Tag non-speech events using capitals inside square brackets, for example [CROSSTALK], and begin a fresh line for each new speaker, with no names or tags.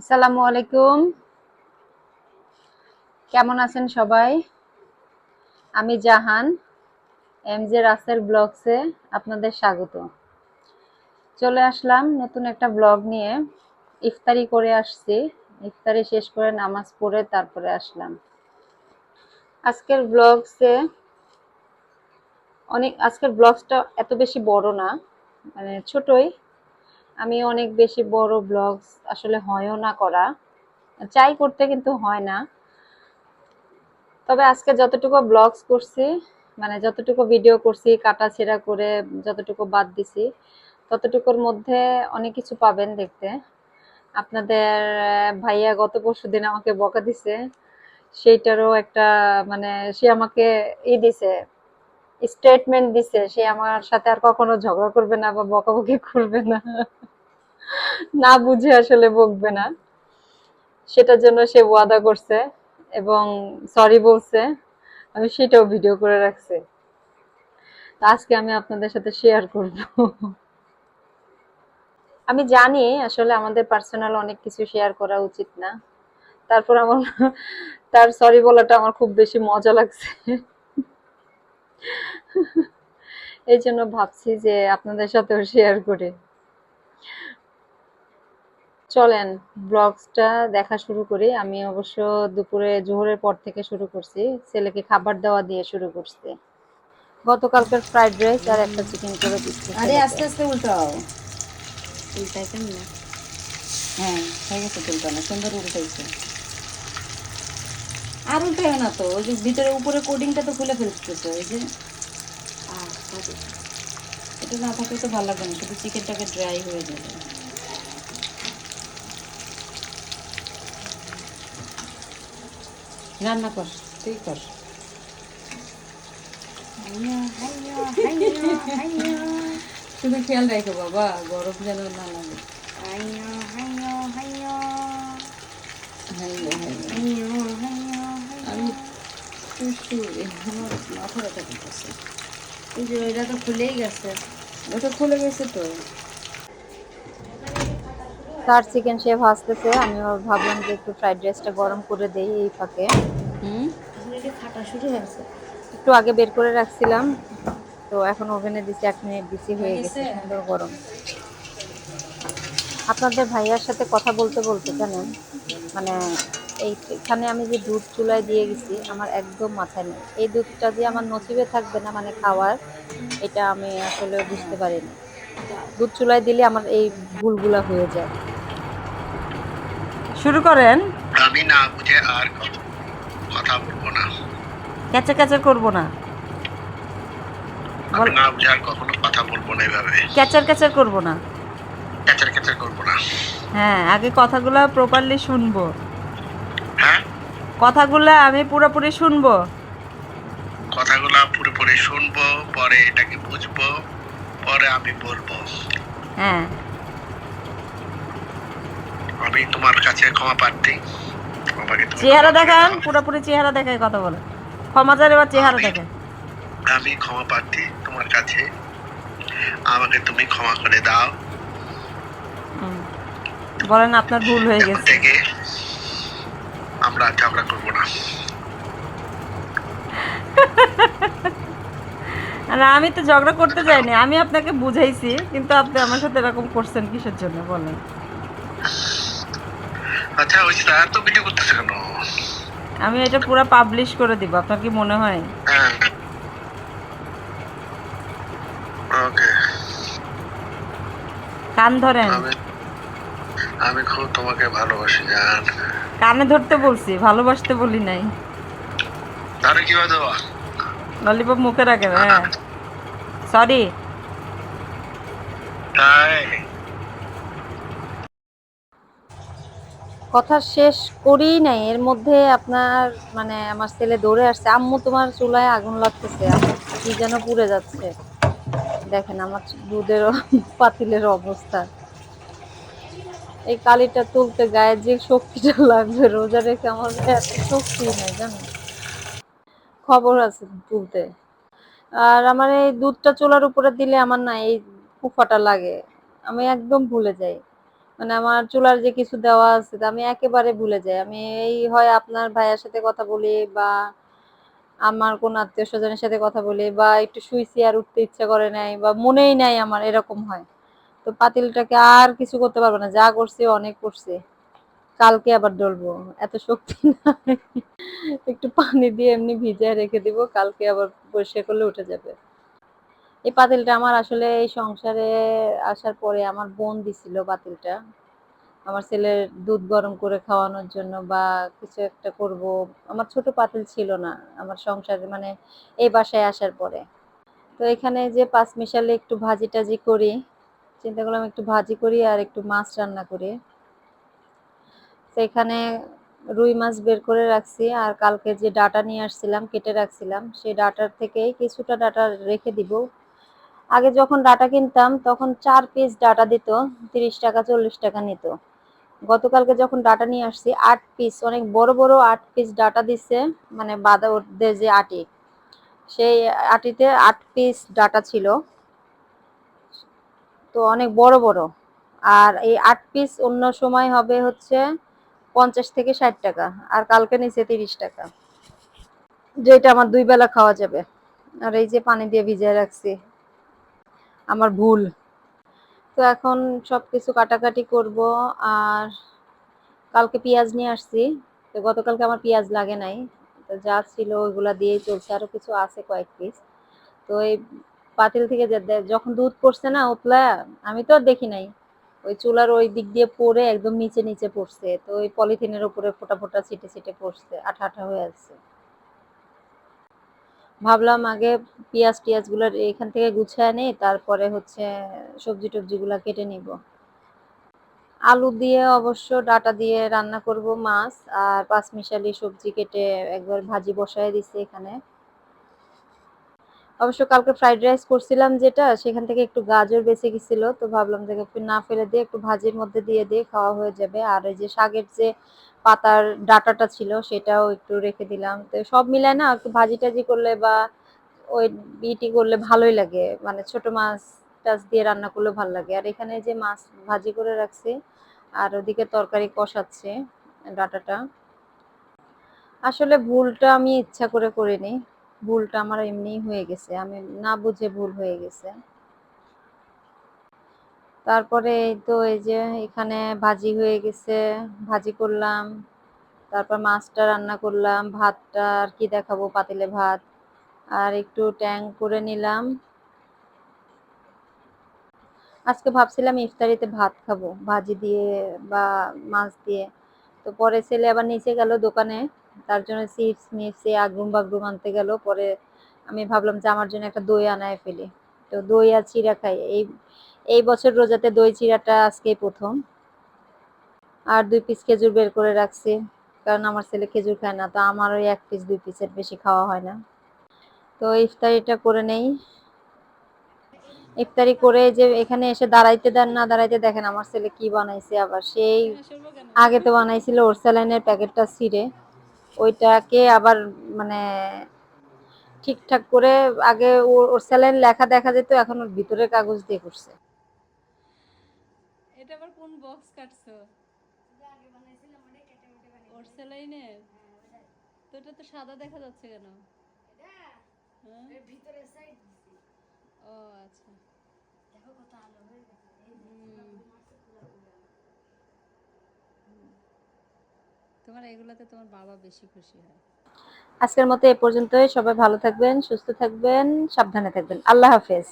আসসালামু আলাইকুম। কেমন আছেন সবাই? আমি জাহান এম জে রাসেল ব্লগসে আপনাদের স্বাগত। চলে আসলাম নতুন একটা ব্লগ নিয়ে। ইফতারি করে আসছি। ইফতারি শেষ করে নামাজ পড়ে তারপরে আসলাম। আজকের ব্লগসে অনেক আজকের ব্লগসটা এত বেশি বড় না মানে ছোটই। আমি অনেক বেশি বড় ব্লগস আসলে হয়ও না করা। চাই করতে কিন্তু হয় না। তবে আজকে যতটুকু ব্লগস করছি মানে যতটুকু ভিডিও করছি কাটা ছেঁড়া করে যতটুকু বাদ দিছি, ততটুকুর মধ্যে অনেক কিছু পাবেন দেখতে। আপনাদের ভাইয়া গত পরশু দিন আমাকে বকা দিছে, সেইটারও একটা মানে সে আমাকে ই দিছে স্টেটমেন্ট দিছে, সে আমার সাথে আর কখনো ঝগড়া করবে না বা বকাবকি করবে না। না বুঝে আসলে বকবে না। সেটার জন্য সে ওয়াদা করছে এবং সরি বলছে, আমি সেটাও ভিডিও করে রাখছি। আজকে আমি আপনাদের সাথে শেয়ার করব। আমি জানি আসলে আমাদের পার্সোনাল অনেক কিছু শেয়ার করা উচিত না। তারপর আমার, তার সরি বলাটা আমার খুব বেশি মজা লাগছে। এই জন্য ভাবছি যে আপনাদের সাথেও শেয়ার করে। চলেন ব্লগসটা দেখা শুরু করি। আমি অবশ্য দুপুরে জোহরের পর থেকে শুরু করছি। ছেলেকে খাবার দেওয়া দিয়ে শুরু করছি। গতকালকের ফ্রাইড রাইস আর একটা চিকেন করে দিচ্ছি।
আরে আস্তে আস্তে উল্টাও।
উল্টাইতেন না?
হ্যাঁ হয়ে গেছে উল্টানো সুন্দর উল্টাইছে। আর উল্টাইও না তো ওই যে ভিতরে উপরে কোডিংটা তো খুলে ফেলতেছে ওই যে কাজে। এটা না থাকলে তো ভালো লাগবে না শুধু চিকেনটাকে ড্রাই হয়ে যাবে। রান্না কর তুই কর। শুধু খেয়াল রাখো বাবা গরম যেন না লাগে। আমি আমার মাথা ব্যথা করতেছে এই যে এটা তো খুলেই গেছে। ওটা খুলে গেছে তো।
তার চিকেন সে ভাজতেছে আমি ভাবলাম যে একটু ফ্রাইড রাইসটা গরম করে দেই এই ফাঁকে।
হুম? খাটা শুরু হয়েছে।
একটু আগে বের করে রাখছিলাম তো এখন ওভেনে দিছি এক মিনিট দিছি হয়ে গেছে? সুন্দর গরম। আপনাদের ভাইয়ার সাথে কথা বলতে বলতে জানেন মানে এই এখানে আমি যে দুধ চুলায় দিয়ে গেছি আমার একদম মাথায় নেই। এই দুধটা দিয়ে আমার নসিবে থাকবে না মানে খাওয়ার এটা আমি আসলে বুঝতে পারিনি। দুধ চুলায় দিলে আমার এই ভুলগুলা হয়ে যায়। শুরু করেন।
আমি না বুঝে আর কথা বলব না।
ক্যাচা ক্যাচা করব না।
আমি না বুঝে আর কখনো কথা বলব না এভাবে।
ক্যাচার ক্যাচার করব না।
ক্যাচার ক্যাচার করব না।
হ্যাঁ আগে কথাগুলো প্রপারলি শুনব। কথাগুলো আমি পুরোপুরি শুনব।
কথাগুলো পুরোপুরি শুনব পরে এটাকে বুঝব পরে আমি বলব।
হ্যাঁ।
আমি তোমার কাছে ক্ষমা প্রার্থী।
চেহারা দেখান পুরোপুরি চেহারা দেখায় কথা বলে। ক্ষমা চাইলে এবার চেহারা দেখায়।
আমি ক্ষমা প্রার্থী তোমার কাছে। আমাকে তুমি ক্ষমা করে দাও।
বলেন আপনার ভুল হয়ে গেছে।
আমরা ঝগড়া করব না। [LAUGHS]
আর আমি তো ঝগড়া করতে যাইনি আমি আপনাকে বুঝাইছি কিন্তু আপনি আমার সাথে এরকম করছেন কিসের জন্য বলেন।
আচ্ছা ওই এত ভিডিও করতেছে কেন?
আমি এটা পুরো পাবলিশ করে দিব আপনার কি মনে হয়?
হ্যাঁ। ওকে
কান ধরেন।
আমি খুব তোমাকে ভালোবাসি জান।
কানে ধরতে বলছি ভালোবাসতে বলি নাই।
তাহলে কি হয় দেওয়া
ললিপপ মুখে রাখে হ্যাঁ। সরি
তাই?
কথা শেষ করি নাই এর মধ্যে আপনার মানে আমার ছেলে দৌড়ে আসছে। আম্মু তোমার চুলায় আগুন লাগতেছে কি যেন পুড়ে যাচ্ছে। দেখেন আমার দুধের পাতিলের অবস্থা। এই কালিটা তুলতে গায়ে যে শক্তিটা লাগবে, রোজা রেখে আমার এত শক্তি নাই, জানো? খবর আছে তুলতে। আর আমার এই দুধটা চুলার উপরে দিলে আমার না এই ফুফাটা লাগে। আমি একদম ভুলে যাই। মানে আমার চুলার যে কিছু দেওয়া আছে আমি একেবারে ভুলে যাই। আমি এই হয় আপনার ভাইয়ের সাথে কথা বলি বা আমার কোন আত্মীয় স্বজনের সাথে কথা বলি বা একটু শুইছি আর উঠতে ইচ্ছা করে নাই বা মনেই নাই আমার এরকম হয়। তো পাতিলটাকে আর কিছু করতে পারব না। যা করছি, অনেক করছি। কালকে আবার ডলবো। এত শক্তি একটু পানি দিয়ে এমনি ভিজিয়ে রেখে দিব, কালকে আবার পরিষ্কার করলে উঠে যাবে। এই পাতিলটা আমার আসলে এই সংসারে আসার পরে আমার বোন দিছিল পাতিলটা। আমার ছেলের দুধ গরম করে খাওয়ানোর জন্য বা কিছু একটা করব। আমার ছোট পাতিল ছিল না আমার সংসারে মানে এই বাসায় আসার পরে। তো এখানে যে পাঁচ মিশালে একটু ভাজি টাজি করি চিন্তা করলাম একটু ভাজি করি আর একটু মাছ রান্না করি। তো এখানে রুই মাছ বের করে রাখছি আর কালকে যে ডাটা নিয়ে আসছিলাম, কেটে রাখছিলাম, সেই ডাটার থেকেই কিছুটা ডাটা রেখে দিব। আগে যখন ডাটা কিনতাম, তখন চার পিস ডাটা দিত, তিরিশ টাকা, চল্লিশ টাকা নিত। গতকালকে যখন ডাটা নিয়ে আসছি, আট পিস অনেক বড় বড় আট পিস ডাটা দিচ্ছে মানে বাদা ওদের যে আটি, সেই আটিতে আট পিস ডাটা ছিল। তো অনেক বড় বড়। আর এই আট পিস অন্য সময় হবে হচ্ছে পঞ্চাশ থেকে ষাট টাকা, আর কালকে নিচে তিরিশ টাকা। যেটা আমার দুই বেলা খাওয়া যাবে। আর এই যে পানি দিয়ে ভিজিয়ে রাখছি, আমার ভুল। তো এখন সব কিছু কাটাকাটি করব, আর কালকে পেঁয়াজ নিয়ে আসছি। তো গতকালকে আমার পেঁয়াজ লাগে নাই। তো যা ছিল ওইগুলা দিয়েই চলছে। আরও কিছু আছে কয়েক পিস তো এই পাতিল থেকে যখন দুধ পড়ছে না উতলা আমি তো আর দেখি নাই। ওই চুলার ওই দিক দিয়ে পড়ে একদম নিচে নিচে পড়ছে। তো ওই পলিথিনের উপরে ফোটা ফোটা ছিটে ছিটে পড়ছে, আঠা আঠা হয়ে আছে। ভাবলাম আগে পেঁয়াজ টিয়াজগুলো এখান থেকে গুছায় নেই তারপরে হচ্ছে সবজি টবজি গুলা কেটে নিব। আলু দিয়ে অবশ্য ডাটা দিয়ে রান্না করব মাছ, আর পাঁচমিশালি সবজি কেটে একবার ভাজি বসায় দিছি এখানে। অবশ্য কালকে ফ্রাইড রাইস করছিলাম যেটা, সেখান থেকে একটু গাজর বেঁচে গেছিল, তো ভাবলাম যে একটু না ফেলে দিয়ে একটু ভাজির মধ্যে দিয়ে দিয়ে খাওয়া হয়ে যাবে। আর এই যে শাকের যে পাতার ডাটাটা ছিল, সেটাও একটু রেখে দিলাম। তো সব মিলায় না, একটু ভাজি টাজি করলে বা ওই বিটি করলে ভালোই লাগে। মানে ছোট মাছ টাছ দিয়ে রান্না করলে ভালো লাগে। আর এখানে যে মাছ ভাজি করে রাখছি, আর ওদিকে তরকারি কষাচ্ছে ডাটাটা। আসলে ভুলটা আমি ইচ্ছা করে করিনি। ভুলটা আমার এমনিই হয়ে গেছে। আমি না বুঝে ভুল হয়ে গেছে। তারপরে এই তো এই যে এখানে ভাজি হয়ে গেছে, ভাজি করলাম। তারপর মাছটা রান্না করলাম, ভাতটা আর কি দেখাবো পাতিলে ভাত। আর একটু ট্যাং করে নিলাম। আজকে ভাবছিলাম ইফতারিতে ভাত খাব, ভাজি দিয়ে বা মাছ দিয়ে। তো পরে ছেলে আবার নিচে গেল দোকানে। তার জন্য চিপস মিপস আগ্রুম বাগরুম আনতে গেল পরে আমি ভাবলাম যে আমার জন্য একটা দই আনায় ফেলি। তো দই আর চিরা খাই। এই এই বছর রোজাতে দই চিরাটা আজকেই প্রথম। আর দুই পিস খেজুর বের করে রাখছি কারণ আমার ছেলে খেজুর খায় না তো আমার ওই এক পিস দুই পিসের বেশি খাওয়া হয় না। তো ইফতারিটা করে নেই। ইফতারি করে যে এখানে এসে দাঁড়াইতে দেন না দাঁড়াইতে দেখেন আমার ছেলে কি বানাইছে আবার। সেই আগে তো বানাইছিল ওরসালাইনের প্যাকেটটা ছিঁড়ে। ওইটাকে আবার মানে ঠিকঠাক করে আগে ওর স্যালাইন লেখা দেখা যেত এখন ওর ভিতরে কাগজ দিয়ে করছে
এটা আবার কোন বক্স কাটছো পোর্সেলাইনের তো এটা তো সাদা দেখা যাচ্ছে কেন হ্যাঁ? ও আচ্ছা হুম। হুম। তোমার এগুলাতে তোমার বাবা বেশি খুশি হয়।
আজকের মতো এ পর্যন্তই। সবাই ভালো থাকবেন, সুস্থ থাকবেন, সাবধানে থাকবেন। আল্লাহ হাফেজ।